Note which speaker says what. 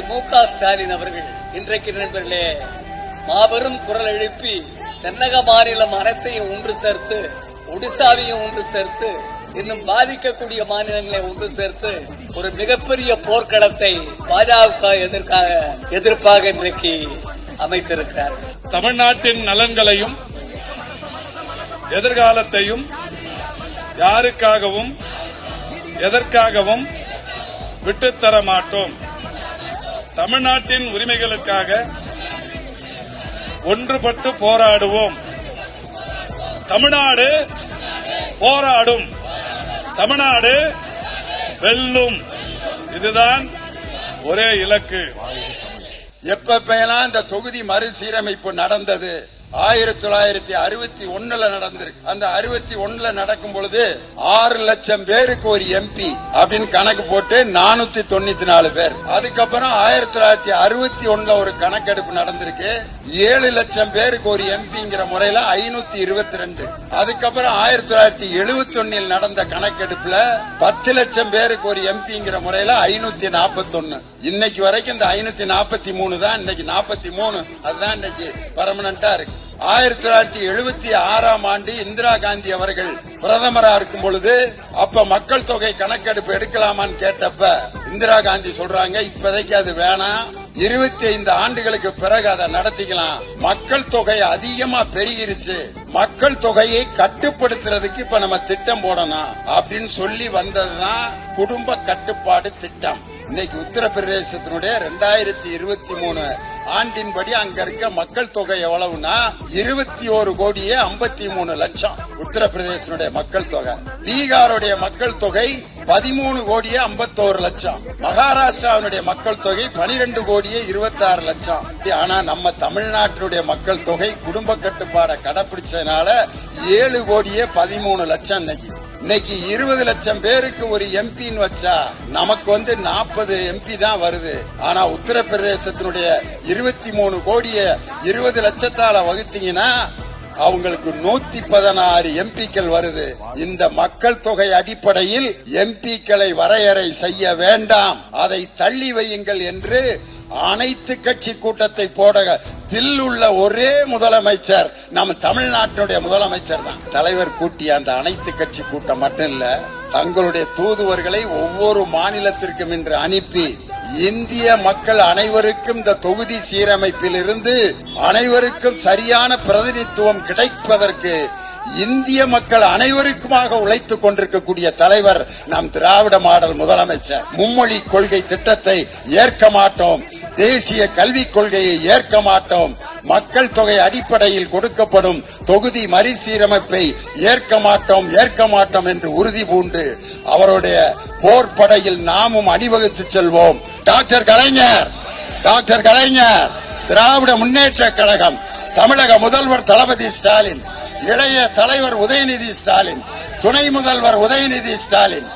Speaker 1: திரு மு க ஸ்டாலின் அவர்கள் இன்றைக்கு நண்பர்களே மாபெரும் குரல் எழுப்பி தென்னக மாநிலம் அனைத்தையும் ஒன்று சேர்த்து ஒடிசாவையும் ஒன்று சேர்த்து இன்னும் பாதிக்கக்கூடிய மாநிலங்களை ஒன்று சேர்த்து ஒரு மிகப்பெரிய போர்க்களத்தை பாஜக எதிர்க்காக எதிர்ப்பாக இன்றைக்கு அமைத்திருக்கிறார்.
Speaker 2: தமிழ்நாட்டின் நலன்களையும் எதிர்காலத்தையும் யாருக்காகவும் எதற்காகவும் விட்டுத்தர மாட்டோம் தமிழ்நாட்டின் உரிமைகளுக்காக ஒன்றுபட்டு போராடுவோம். தமிழ்நாடு போராடும். தமிழ்நாடு வெல்லும். இதுதான் ஒரே இலக்கு.
Speaker 3: எப்பப்பெல்லாம் இந்த தொகுதி மறுசீரமைப்பு நடந்தது? ஆயிரத்தி தொள்ளாயிரத்தி அறுபத்தி ஒண்ணுல நடந்திருக்கு. அந்த அறுபத்தி ஒண்ணுல நடக்கும் பொழுது ஆறு லட்சம் பேருக்கு ஒரு எம்பி அப்படின்னு கணக்கு போட்டு நானூத்தி தொண்ணூத்தி நாலு பேர். அதுக்கப்புறம் ஆயிரத்தி தொள்ளாயிரத்தி அறுபத்தி ஒண்ணுல ஒரு கணக்கெடுப்பு நடந்திருக்கு. ஏழு லட்சம் பேருக்கு ஒரு எம்பிங்கிற முறையில ஐநூத்தி இருபத்தி ரெண்டு. அதுக்கப்புறம் ஆயிரத்தி தொள்ளாயிரத்தி எழுபத்தி ஒன்னில் நடந்த கணக்கெடுப்புல பத்து லட்சம் பேருக்கு ஒரு எம்பிங்கிற முறையில ஐநூத்தி நாற்பத்தி ஒன்னு இன்னைக்கு வரைக்கும் இந்த ஐநூத்தி நாற்பத்தி மூணு தான். இன்னைக்கு நாற்பத்தி மூணு. அதுதான் இன்னைக்கு பர்மனண்டா இருக்கு. ஆயிரத்தி தொள்ளாயிரத்தி எழுபத்தி ஆறாம் ஆண்டு இந்திரா காந்தி அவர்கள் பிரதமரா இருக்கும் பொழுது அப்ப மக்கள் தொகை கணக்கெடுப்பு எடுக்கலாமான்னு கேட்டப்ப இந்திரா காந்தி சொல்றாங்க இப்போதைக்கு அது வேணாம். இருபத்தி ஐந்து ஆண்டுகளுக்கு பிறகு அதை நடத்திக்கலாம். மக்கள் தொகை அதிகமா பெருகிருச்சு. மக்கள் தொகையை கட்டுப்படுத்துறதுக்கு இப்ப நம்ம திட்டம் போடணும் அப்படின்னு சொல்லி வந்ததுதான் குடும்ப கட்டுப்பாடு திட்டம். இன்னைக்கு உத்தரப்பிரதேசத்தினுடைய ரெண்டாயிரத்தி இருபத்தி மூணு ஆண்டின்படி அங்க இருக்க மக்கள் தொகை எவ்வளவுனா இருபத்தி ஒரு கோடியே ஐம்பத்தி மூணு லட்சம். உத்தரப்பிரதேசனுடைய மக்கள் தொகை. பீகாருடைய மக்கள் தொகை பதிமூணு கோடியே ஐம்பத்தோரு லட்சம். மகாராஷ்டிராவினுடைய மக்கள் தொகை பனிரெண்டு கோடியே இருபத்தி ஆறு லட்சம். ஆனா நம்ம தமிழ்நாட்டினுடைய மக்கள் தொகை குடும்ப கட்டுப்பாடை கடைபிடிச்சதுனால ஏழு கோடியே பதிமூணு லட்சம் இன்னைக்கு. இன்னைக்கு இருபது லட்சம் பேருக்கு ஒரு எம்பின்னு வச்சா நமக்கு வந்து நாற்பது எம்பி தான் வருது. ஆனா உத்தரப்பிரதேசத்தினுடைய இருபத்தி மூணு கோடிய இருபது லட்சத்தால வகுத்தீங்கன்னா அவங்களுக்கு நூத்தி பதினாறு எம்பிக்கள் வருது. இந்த மக்கள் தொகை அடிப்படையில் எம்பிக்களை வரையறை செய்ய வேண்டாம். அதை தள்ளி வையுங்கள் என்று அனைத்து கட்சி கூட்டத்தை போட தில் உள்ள ஒரே முதலமைச்சர் நம்ம தமிழ்நாட்டினுடைய முதலமைச்சர் தான். தலைவர் கூட்டிய அந்த அனைத்து கட்சி கூட்டம் மட்டும் இல்ல தங்களுடைய தூதுவர்களை ஒவ்வொரு மாநிலத்திற்கும் இன்று அனுப்பி இந்திய மக்கள் அனைவருக்கும் இந்த தொகுதி சீரமைப்பில் இருந்து அனைவருக்கும் சரியான பிரதிநிதித்துவம் கிடைப்பதற்கு இந்திய மக்கள் அனைவருக்குமாக உழைத்துக் கொண்டிருக்கக்கூடிய தலைவர் நம் திராவிட மாடல் முதலமைச்சர். மும்மொழி கொள்கை திட்டத்தை ஏற்க மாட்டோம். தேசிய கல்விக் கொள்கையை ஏற்க மாட்டோம். மக்கள் தொகை அடிப்படையில் கொடுக்கப்படும் தொகுதி மறுசீரமைப்பை ஏற்க மாட்டோம் ஏற்க மாட்டோம் என்று உறுதி பூண்டு அவருடைய போர்ப்படையில் நாமும் அணிவகுத்து செல்வோம். டாக்டர் கலைஞர் டாக்டர் கலைஞர் திராவிட முன்னேற்ற கழகம் தமிழக முதல்வர் தளபதி ஸ்டாலின் இளைய தலைவர் உதயநிதி ஸ்டாலின் துணை முதல்வர் உதயநிதி ஸ்டாலின்